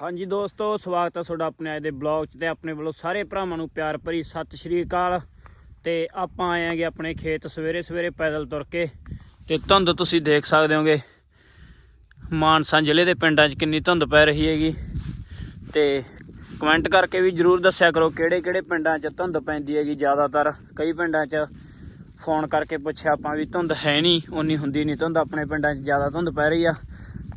ਹਾਂਜੀ ਦੋਸਤੋ, ਸਵਾਗਤ ਹੈ ਤੁਹਾਡਾ ਆਪਣੇ ਅੱਜ ਦੇ ਬਲੌਗ 'ਚ ਤੇ ਆਪਣੇ ਵੱਲੋਂ ਸਾਰੇ ਭਰਾਵਾਂ ਨੂੰ ਪਿਆਰ ਭਰੀ ਸਤਿ ਸ਼੍ਰੀ ਅਕਾਲ। ਤੇ ਆਪਾਂ ਆਏ ਆਂਗੇ ਆਪਣੇ ਖੇਤ ਸਵੇਰੇ ਸਵੇਰੇ ਪੈਦਲ ਤੁਰ ਕੇ। ਤੇ ਧੁੰਦ ਤੁਸੀਂ ਦੇਖ ਸਕਦੇ ਹੋਗੇ, ਮਾਨਸਾ ਜ਼ਿਲ੍ਹੇ ਦੇ ਪਿੰਡਾਂ 'ਚ ਕਿੰਨੀ ਧੁੰਦ ਪੈ ਰਹੀ ਹੈਗੀ। ਤੇ ਕਮੈਂਟ ਕਰਕੇ ਵੀ ਜਰੂਰ ਦੱਸਿਆ ਕਰੋ ਕਿਹੜੇ ਕਿਹੜੇ ਪਿੰਡਾਂ 'ਚ ਧੁੰਦ ਪੈਂਦੀ ਹੈਗੀ ਜ਼ਿਆਦਾਤਰ। ਕਈ ਪਿੰਡਾਂ 'ਚ ਫੋਨ ਕਰਕੇ ਪੁੱਛਿਆ ਆਪਾਂ ਵੀ ਧੁੰਦ ਹੈ ਨਹੀਂ ਉਨੀ ਹੁੰਦੀ ਨਹੀਂ ਧੁੰਦ। ਆਪਣੇ ਪਿੰਡਾਂ 'ਚ ਜ਼ਿਆਦਾ ਧੁੰਦ ਪੈ ਰਹੀ ਆ।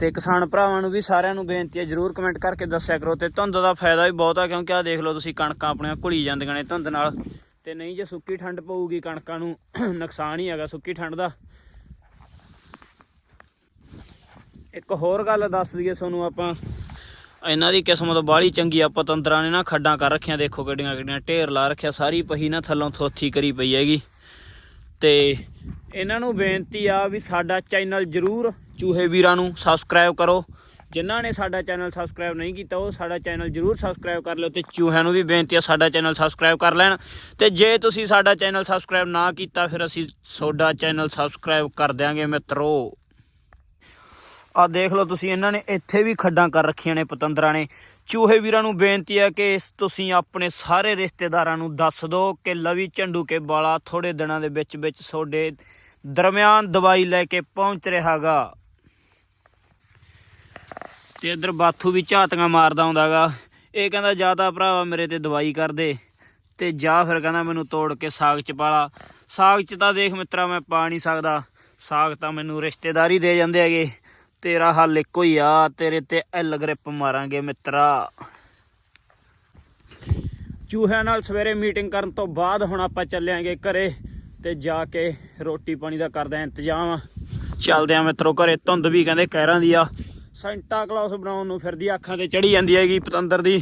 ਤੇ ਕਿਸਾਨ ਭਰਾਵਾਂ ਨੂੰ ਵੀ ਸਾਰਿਆਂ ਨੂੰ ਬੇਨਤੀ ਹੈ, ਜਰੂਰ ਕਮੈਂਟ ਕਰਕੇ ਦੱਸਿਆ ਕਰੋ ਤੇ ਧੁੰਦ ਦਾ ਫਾਇਦਾ ਵੀ ਬਹੁਤ ਆ, ਕਿਉਂਕਿ ਆ ਦੇਖ ਲਓ ਤੁਸੀਂ ਕਣਕਾਂ ਆਪਣੀਆਂ ਘੁਲੀ ਜਾਂਦੀਆਂ ਨੇ ਧੁੰਦ ਨਾਲ ਤੇ ਨਹੀਂ ਜੇ ਸੁੱਕੀ ਠੰਡ ਪਊਗੀ ਕਣਕਾਂ ਨੂੰ, ਨੁਕਸਾਨ ਹੀ ਹੈਗਾ ਸੁੱਕੀ ਠੰਡ ਦਾ। ਇੱਕ ਹੋਰ ਗੱਲ ਦੱਸ ਦਈਏ ਤੁਹਾਨੂੰ ਆਪਾਂ। ਇਹਨਾਂ ਦੀ ਕਿਸਮਤ ਬਾਹਲੀ ਚੰਗੀ ਆ, ਪਤੰਦਰਾਂ ਨੇ ਨਾ ਖੱਡਾਂ ਕਰ ਰੱਖੀਆਂ, ਦੇਖੋ ਕਿੱਡੀਆਂ ਕਿੱਡੀਆਂ ਢੇਰ ਲਾ ਰੱਖਿਆ, ਸਾਰੀ ਪਹੀ ਨਾ ਥੱਲੋਂ ਥੋਥੀ ਕਰੀ ਪਈ ਹੈਗੀ। ਤੇ ਇਹਨਾਂ ਨੂੰ ਬੇਨਤੀ ਆ ਵੀ ਸਾਡਾ ਚੈਨਲ ਜਰੂਰ ਚੂਹੇ ਵੀਰਾਂ ਨੂੰ ਸਬਸਕ੍ਰਾਈਬ ਕਰੋ। ਜਿਨ੍ਹਾਂ ਨੇ ਸਾਡਾ ਚੈਨਲ ਸਬਸਕ੍ਰਾਈਬ ਨਹੀਂ ਕੀਤਾ, ਉਹ ਸਾਡਾ ਚੈਨਲ ਜਰੂਰ ਸਬਸਕ੍ਰਾਈਬ ਕਰ ਲਿਓ ਤੇ ਚੂਹਿਆਂ ਨੂੰ ਵੀ ਬੇਨਤੀ ਆ ਸਾਡਾ ਚੈਨਲ ਸਬਸਕ੍ਰਾਈਬ ਕਰ ਲੈਣ। ਤੇ ਜੇ ਤੁਸੀਂ ਸਾਡਾ ਚੈਨਲ ਸਬਸਕ੍ਰਾਈਬ ਨਾ ਕੀਤਾ, ਫਿਰ ਅਸੀਂ ਤੁਹਾਡਾ ਚੈਨਲ ਸਬਸਕ੍ਰਾਈਬ ਕਰ ਦਿਆਂਗੇ ਮਿੱਤਰੋ। ਆ ਦੇਖ ਲਓ ਤੁਸੀਂ, ਇਹਨਾਂ ਨੇ ਇੱਥੇ ਵੀ ਖੱਡਾਂ ਕਰ ਰੱਖੀਆਂ ਨੇ ਪਤੰਦਰਾਂ ਨੇ। ਚੂਹੇ ਵੀਰਾਂ ਨੂੰ ਬੇਨਤੀ ਹੈ ਕਿ ਇਸ ਤੁਸੀਂ ਆਪਣੇ ਸਾਰੇ ਰਿਸ਼ਤੇਦਾਰਾਂ ਨੂੰ ਦੱਸ ਦਿਓ ਕਿ ਲਵੀ ਝੰਡੂ ਕੇ ਬਾਲਾ ਥੋੜੇ ਦਿਨਾਂ ਦੇ ਵਿੱਚ ਵਿੱਚ ਤੁਹਾਡੇ ਦਰਮਿਆਨ ਦਵਾਈ ਲੈ ਕੇ ਪਹੁੰਚ ਰਿਹਾਗਾ ਤੇ ਇਧਰ ਬਾਥੂ ਵੀ ਝਾਤੀਆਂ ਮਾਰਦਾ ਹੁੰਦਾਗਾ। ਇਹ ਕਹਿੰਦਾ, ਜਾਂ ਤਾਂ ਭਰਾਵਾ ਮੇਰੇ ਤੇ ਦਵਾਈ ਕਰ ਦੇ। ਤੇ ਜਾਂ ਫਿਰ ਕਹਿੰਦਾ, ਮੈਨੂੰ ਤੋੜ ਕੇ ਸਾਗ ਚ ਪਾਲਾ ਸਾਗ ਚ ਤਾਂ ਦੇਖ ਮਿੱਤਰਾ, ਮੈਂ ਪਾ ਨਹੀਂ ਸਕਦਾ। ਸਾਗ ਤਾਂ ਮੈਨੂੰ ਰਿਸ਼ਤੇਦਾਰੀ ਦੇ ਜਾਂਦੇ ਹੈਗੇ। ਤੇਰਾ ਹੱਲ ਇੱਕੋ ਹੀ ਆ, ਤੇਰੇ ਤੇ ਐਲ ਗ੍ਰਿਪ ਮਾਰਾਂਗੇ ਮਿੱਤਰਾ। ਚੂਹਿਆਂ ਨਾਲ ਸਵੇਰੇ ਮੀਟਿੰਗ ਕਰਨ ਤੋਂ ਬਾਅਦ ਹੁਣ ਆਪਾਂ ਚੱਲਿਆਂਗੇ ਘਰੇ ਤੇ ਜਾ ਕੇ ਰੋਟੀ ਪਾਣੀ ਦਾ ਕਰਦੇ ਆਂ ਇੰਤਜ਼ਾਮ। ਚੱਲਦੇ ਆਂ ਮਿੱਤਰੋ ਘਰੇ। ਧੁੰਦ ਵੀ ਕਹਿੰਦੇ ਕਹਿਰਾਂ ਦੀ ਆ। ਸੈਂਟਾ ਕਲੌਸ ਬਣਾਉਣ ਨੂੰ ਫਿਰਦੀ ਅੱਖਾਂ ਤੇ ਚੜੀ ਜਾਂਦੀ ਹੈਗੀ ਪਤੰਦਰ ਦੀ।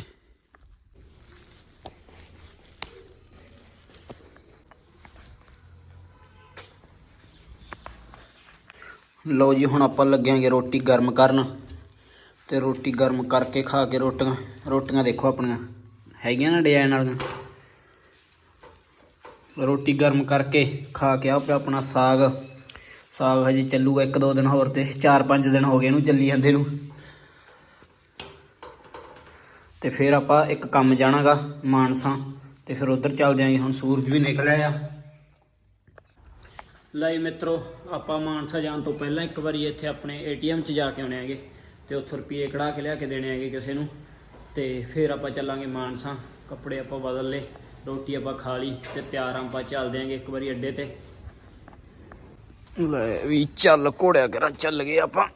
ਲਓ ਜੀ, ਹੁਣ ਆਪਾਂ ਲੱਗਿਆਂਗੇ ਰੋਟੀ ਗਰਮ ਕਰਨ ਤੇ ਰੋਟੀ ਗਰਮ ਕਰਕੇ ਖਾ ਕੇ ਰੋਟੀਆਂ ਰੋਟੀਆਂ ਦੇਖੋ ਆਪਣੀਆਂ, ਹੈਗੀਆਂ ਨਾ ਡਿਜ਼ਾਈਨ ਵਾਲੀਆਂ? ਰੋਟੀ ਗਰਮ ਕਰਕੇ ਖਾ ਕੇ ਆ ਪਿਆ ਆਪਣਾ ਸਾਗ। ਸਾਗ ਹਜੇ ਚੱਲੂਗਾ ਇੱਕ ਦੋ ਦਿਨ ਹੋਰ ਤੇ 4-5 ਦਿਨ ਹੋ ਗਏ ਇਹਨੂੰ ਚੱਲੀ ਜਾਂਦੇ ਨੂੰ। ਤੇ ਫਿਰ ਆਪਾਂ ਇੱਕ ਕੰਮ ਜਾਣਾਗਾ ਮਾਨਸਾ, ਤੇ ਫਿਰ ਉਧਰ ਚੱਲ ਜਾਾਂਗੇ ਹੁਣ ਸੂਰਜ ਵੀ ਨਿਕਲਿਆ ਆ ਲਈ ਮਿੱਤਰੋ, ਆਪਾਂ ਮਾਨਸਾ ਜਾਣ ਤੋਂ ਪਹਿਲਾਂ ਇੱਕ ਵਾਰੀ ਇੱਥੇ ਆਪਣੇ ਏਟੀਐਮ 'ਚ ਜਾ ਕੇ ਆਉਣੇ ਹੈਗੇ ਤੇ ਉੱਥੋਂ ਰੁਪਏ ਕਢਾ ਕੇ ਲਿਆ ਕੇ ਦੇਣੇ ਹੈਗੇ ਕਿਸੇ ਨੂੰ। ਤੇ ਫਿਰ ਆਪਾਂ ਚੱਲਾਂਗੇ ਮਾਨਸਾ, ਕੱਪੜੇ ਆਪਾਂ ਬਦਲ ਲਏ, ਰੋਟੀ ਆਪਾਂ ਖਾ ਲਈ ਤੇ ਤਿਆਰ ਆਪਾਂ ਚੱਲਦੇ ਆਂਗੇ ਇੱਕ ਵਾਰੀ ਅੱਡੇ ਤੇ। ਲੈ ਵੀ ਚੱਲ ਘੋੜਿਆ ਕਰਾਂ ਚੱਲ ਗਏ ਆਪਾਂ।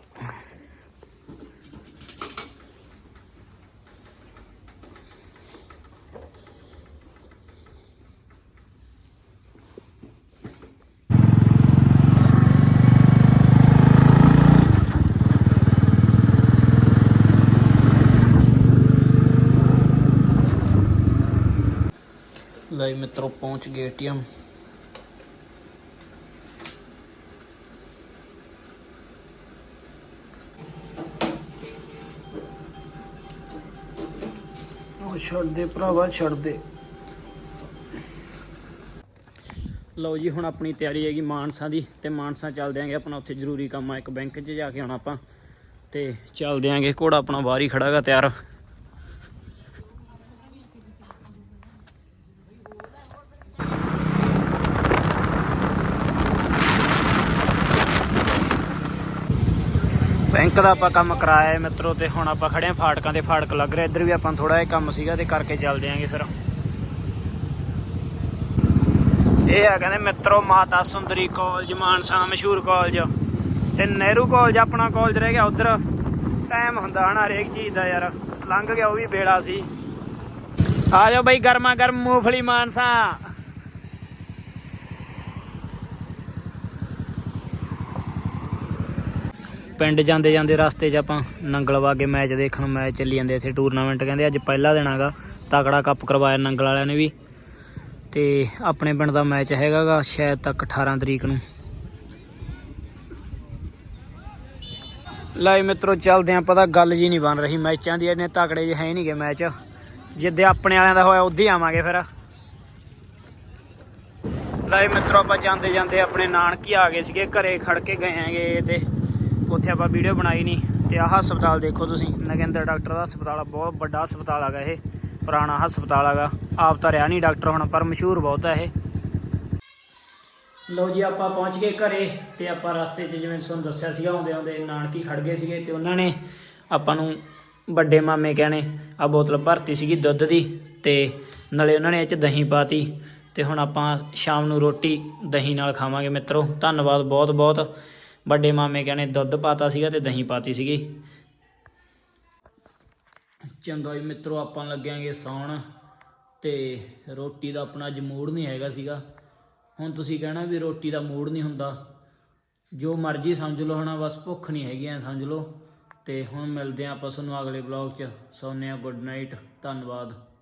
ਲੈ ਮਿੱਤਰੋ ਪਹੁੰਚ ਗਏ ਏਟੀਐਮ। ਉਹ ਛੱਡ ਦੇ ਭਰਾਵਾ ਛੱਡ ਦੇ ਲਓ ਜੀ, ਹੁਣ ਆਪਣੀ ਤਿਆਰੀ ਹੈਗੀ ਮਾਨਸਾ ਦੀ ਤੇ ਮਾਨਸਾ ਚੱਲਦੇ ਆਂਗੇ ਆਪਣਾ ਉੱਥੇ ਜ਼ਰੂਰੀ ਕੰਮ ਆ ਇੱਕ ਬੈਂਕ 'ਚ ਜਾ ਕੇ ਆਉਣਾ ਆਪਾਂ ਤੇ ਚੱਲਦੇ ਆਂਗੇ ਘੋੜਾ ਆਪਣਾ ਬਾਹਰ ਹੀ ਖੜਾਗਾ ਤਿਆਰ। ਬੈਂਕ ਦਾ ਆਪਾਂ ਕੰਮ ਕਰਾਇਆ ਮਿੱਤਰੋ ਤੇ ਹੁਣ ਆਪਾਂ ਖੜੇ ਆਂ ਫਾਟਕਾਂ ਦੇ ਫਾਟਕ ਲੱਗ ਰਿਹਾ। ਇੱਧਰ ਵੀ ਆਪਾਂ ਥੋੜਾ ਜਿਹਾ ਕੰਮ ਸੀਗਾ ਤੇ ਕਰਕੇ ਚੱਲਦੇ ਆਂਗੇ ਫਿਰ। ਇਹ ਆ ਕਹਿੰਦੇ ਮਿੱਤਰੋ ਮਾਤਾ ਸੁੰਦਰੀ ਕਾਲਜ, ਮਾਨਸਾ ਮਸ਼ਹੂਰ ਕਾਲਜ। ਤੇ ਨਹਿਰੂ ਕਾਲਜ ਆਪਣਾ ਕਾਲਜ ਰਹਿ ਗਿਆ ਉਧਰ। ਟਾਈਮ ਹੁੰਦਾ ਹਨਾ ਹਰੇਕ ਚੀਜ਼ ਦਾ ਯਾਰ। ਲੰਘ ਗਿਆ ਉਹ ਵੀ ਵੇਲਾ ਸੀ। ਆ ਜਾਓ ਬਈ ਗਰਮਾ ਗਰਮ ਮੂੰਗਫਲੀ, ਮਾਨਸਾ। ਪਿੰਡ ਜਾਂਦੇ ਜਾਂਦੇ ਰਸਤੇ 'ਚ ਆਪਾਂ ਨੰਗਲ ਕੇ ਮੈਚ ਦੇਖਣ, ਮੈਚ ਚੱਲੀ ਜਾਂਦੇ ਇੱਥੇ ਟੂਰਨਾਮੈਂਟ ਕਹਿੰਦੇ ਅੱਜ ਪਹਿਲਾ ਦਿਨ ਹੈਗਾ, ਤਕੜਾ ਕੱਪ ਕਰਵਾਇਆ ਨੰਗਲ ਵਾਲਿਆਂ ਨੇ ਵੀ। ਤੇ ਆਪਣੇ ਪਿੰਡ ਦਾ ਮੈਚ ਹੈਗਾਗਾ ਸ਼ਾਇਦ ਤੱਕ 18 ਤਰੀਕ ਨੂੰ। ਲੈ ਮਿੱਤਰੋ, ਚੱਲਦੇ ਆਂ ਪਤਾ ਗੱਲ ਜੀ ਨਹੀਂ ਬਣ ਰਹੀ, ਮੈਚਾਂ ਦੀ ਇਹਨੇ ਤਕੜੇ ਜਿਹੇ ਹੈ ਨਹੀਂਗੇ ਮੈਚ। ਜਿੱਦੇ ਆਪਣੇ ਵਾਲਿਆਂ ਦਾ ਹੋਇਆ ਉਦੋਂ ਹੀ ਆਵਾਂਗੇ ਫਿਰ। ਲੈ ਮਿੱਤਰੋ, ਆਪਾਂ ਜਾਂਦੇ ਜਾਂਦੇ ਆਪਣੇ ਨਾਨਕੀ ਆ ਗਏ ਸੀਗੇ, ਘਰੇ ਖੜ ਕੇ ਗਏ ਆਂਗੇ ਤੇ ਉੱਥੇ ਆਪਾਂ ਵੀਡੀਓ ਬਣਾਈ ਨਹੀਂ ਤੇ ਆਹ ਹਸਪਤਾਲ ਦੇਖੋ ਤੁਸੀਂ, ਨਗਿੰਦਰ ਡਾਕਟਰ ਦਾ ਹਸਪਤਾਲ ਆ, ਬਹੁਤ ਵੱਡਾ ਹਸਪਤਾਲ ਹੈਗਾ ਇਹ, ਪੁਰਾਣਾ ਹਸਪਤਾਲ ਹੈਗਾ। ਆਪ ਤਾਂ ਰਿਹਾ ਨਹੀਂ ਡਾਕਟਰ ਹੁਣ, ਪਰ ਮਸ਼ਹੂਰ ਬਹੁਤ ਹੈ ਇਹ। ਲਓ ਜੀ, ਆਪਾਂ ਪਹੁੰਚ ਗਏ ਘਰੇ ਤੇ ਆਪਾਂ ਰਸਤੇ 'ਚ ਜਿਵੇਂ ਤੁਹਾਨੂੰ ਦੱਸਿਆ ਸੀਗਾ ਆਉਂਦੇ ਆਉਂਦੇ ਨਾਨਕੀ ਖੜ ਗਏ ਸੀਗੇ ਤੇ ਉਹਨਾਂ ਨੇ ਆਪਾਂ ਨੂੰ ਵੱਡੇ ਮਾਮੇ ਕਹਿਣੇ ਆ ਬੋਤਲ ਭਰਤੀ ਸੀਗੀ ਦੁੱਧ ਦੀ ਤੇ ਨਾਲੇ ਉਹਨਾਂ ਨੇ ਇਹ 'ਚ ਦਹੀਂ ਪਾਤੀ ਤੇ ਹੁਣ ਆਪਾਂ ਸ਼ਾਮ ਨੂੰ ਰੋਟੀ ਦਹੀਂ ਨਾਲ ਖਾਵਾਂਗੇ ਮਿੱਤਰੋ। ਧੰਨਵਾਦ ਬਹੁਤ ਬਹੁਤ ਵੱਡੇ ਮਾਮੇ ਕਹਿਣੇ ਦੁੱਧ ਪਾਤਾ ਸੀਗਾ ਤੇ ਦਹੀਂ ਪਾਤੀ ਸੀਗੀ। ਚੰਗਾ ਜੀ ਮਿੱਤਰੋ, ਆਪਾਂ ਲੱਗਿਆਂਗੇ ਸੌਣ ਤੇ ਰੋਟੀ ਦਾ ਆਪਣਾ ਅੱਜ ਮੂਡ ਨਹੀਂ ਹੈਗਾ ਸੀਗਾ। ਹੁਣ ਤੁਸੀਂ ਕਹਿਣਾ ਵੀ ਰੋਟੀ ਦਾ ਮੂਡ ਨਹੀਂ ਹੁੰਦਾ। ਜੋ ਮਰਜ਼ੀ ਸਮਝ ਲਓ ਹਣਾ ਬਸ ਭੁੱਖ ਨਹੀਂ ਹੈਗੀ, ਐ ਸਮਝ ਲਓ। ਤੇ ਹੁਣ ਮਿਲਦੇ ਆਂ ਆਪਾਂ ਤੁਹਾਨੂੰ ਅਗਲੇ ਬਲੌਗ 'ਚ। ਸੌਂਨੇ ਆ ਗੁੱਡ ਨਾਈਟ ਧੰਨਵਾਦ।